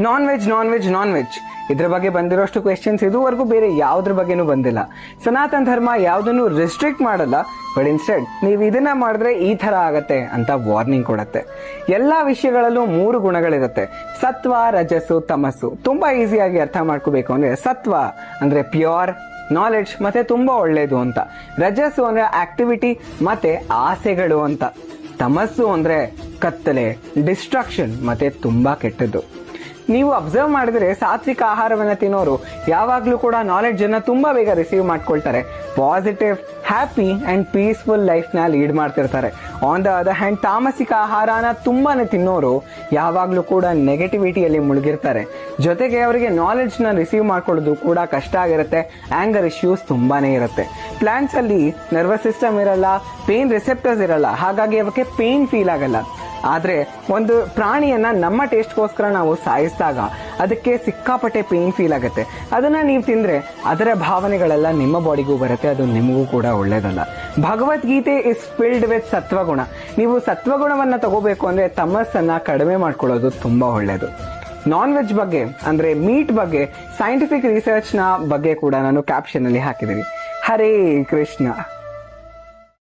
Non veg non veg non veg ಇದ್ರ ಬಗ್ಗೆ ಬಂದಿರೋಷ್ಟು questions ಇದುವರೆಗೂ ಬೇರೆ ಯಾವ್ದ್ರ ಬಗ್ಗೆನೂ ಬಂದಿಲ್ಲ. ಸನಾತನ ಧರ್ಮ ಯಾವ್ದನ್ನು ರಿಸ್ಟ್ರಿಕ್ಟ್ ಮಾಡಲ್ಲ ಬಟ್ ಇನ್ಸ್ಟೆಡ್ ನೀವು ಇದನ್ನ ಮಾಡಿದ್ರೆ ಈ ತರ ಆಗತ್ತೆ ಅಂತ ವಾರ್ನಿಂಗ್ ಕೊಡತ್ತೆ. ಎಲ್ಲಾ ವಿಷಯಗಳಲ್ಲೂ ಮೂರು ಗುಣಗಳಿರುತ್ತೆ. ಸತ್ವ, ರಜಸ್ಸು, ತಮಸ್ಸು. ತುಂಬಾ ಈಸಿಯಾಗಿ ಅರ್ಥ ಮಾಡ್ಕೋಬೇಕು ಅಂದ್ರೆ ಸತ್ವ ಅಂದ್ರೆ ಪ್ಯೂರ್ ನಾಲೆಡ್ಜ್ ಮತ್ತೆ ತುಂಬಾ ಒಳ್ಳೇದು ಅಂತ. ರಜಸ್ಸು ಅಂದ್ರೆ ಆಕ್ಟಿವಿಟಿ ಮತ್ತೆ ಆಸೆಗಳು ಅಂತ. ತಮಸ್ಸು ಅಂದ್ರೆ ಕತ್ತಲೆ ಡಿಸ್ಟ್ರಾಕ್ಷನ್ ಮತ್ತೆ ತುಂಬಾ ಕೆಟ್ಟದ್ದು. ನೀವು ಅಬ್ಸರ್ವ್ ಮಾಡಿದ್ರೆ ಸಾತ್ವಿಕ ಆಹಾರವನ್ನ ತಿನ್ನೋರು ಯಾವಾಗ್ಲೂ ಕೂಡ ನಾಲೆಡ್ಜ್ ಅನ್ನ ತುಂಬಾ ಬೇಗ ರಿಸೀವ್ ಮಾಡ್ಕೊಳ್ತಾರೆ. ಪಾಸಿಟಿವ್ ಹ್ಯಾಪಿ ಅಂಡ್ ಪೀಸ್ಫುಲ್ ಲೈಫ್ನ ಲೀಡ್ ಮಾಡ್ತಿರ್ತಾರೆ. ಆನ್ ದ ಅದರ್ ಹ್ಯಾಂಡ್ ತಾಮಸಿಕ ಆಹಾರನ ತುಂಬಾನೇ ತಿನ್ನೋರು ಯಾವಾಗ್ಲೂ ಕೂಡ ನೆಗೆಟಿವಿಟಿಯಲ್ಲಿ ಮುಳುಗಿರ್ತಾರೆ. ಜೊತೆಗೆ ಅವರಿಗೆ ನಾಲೆಡ್ಜ್ನ ರಿಸೀವ್ ಮಾಡ್ಕೊಳ್ಳೋದು ಕೂಡ ಕಷ್ಟ ಆಗಿರುತ್ತೆ. ಆಂಗರ್ ಇಶ್ಯೂಸ್ ತುಂಬಾನೇ ಇರುತ್ತೆ. ಪ್ಲಾಂಟ್ಸ್ ಅಲ್ಲಿ ನರ್ವಸ್ ಸಿಸ್ಟಮ್ ಇರಲ್ಲ ಪೇನ್ ರಿಸೆಪ್ಟರ್ಸ್ ಇರಲ್ಲ, ಹಾಗಾಗಿ ಅವಕ್ಕೆ ಪೇನ್ ಫೀಲ್ ಆಗಲ್ಲ. ಆದ್ರೆ ಒಂದು ಪ್ರಾಣಿಯನ್ನ ನಮ್ಮ ಟೇಸ್ಟ್ಗೋಸ್ಕರ ನಾವು ಸಾಯಿಸಿದಾಗ ಅದಕ್ಕೆ ಸಿಕ್ಕಾಪಟ್ಟೆ ಪೇನ್ ಫೀಲ್ ಆಗುತ್ತೆ. ಅದನ್ನ ನೀವು ತಿಂದ್ರೆ ಅದರ ಭಾವನೆಗಳೆಲ್ಲ ನಿಮ್ಮ ಬಾಡಿಗೂ ಬರುತ್ತೆ, ಅದು ನಿಮಗೂ ಕೂಡ ಒಳ್ಳೇದಲ್ಲ. ಭಗವದ್ಗೀತೆ ಇಸ್ ಫಿಲ್ಡ್ ವಿತ್ ಸತ್ವಗುಣ. ನೀವು ಸತ್ವಗುಣವನ್ನು ತಗೋಬೇಕು ಅಂದ್ರೆ ತಮಸ್ಸನ್ನ ಕಡಿಮೆ ಮಾಡ್ಕೊಳ್ಳೋದು ತುಂಬಾ ಒಳ್ಳೇದು. ನಾನ್ ವೆಜ್ ಬಗ್ಗೆ ಅಂದ್ರೆ ಮೀಟ್ ಬಗ್ಗೆ ಸೈಂಟಿಫಿಕ್ ರಿಸರ್ಚ್ನ ಬಗ್ಗೆ ಕೂಡ ನಾನು ಕ್ಯಾಪ್ಷನ್ ಅಲ್ಲಿ ಹಾಕಿದ್ದೀನಿ ಹರೇ ಕೃಷ್ಣ.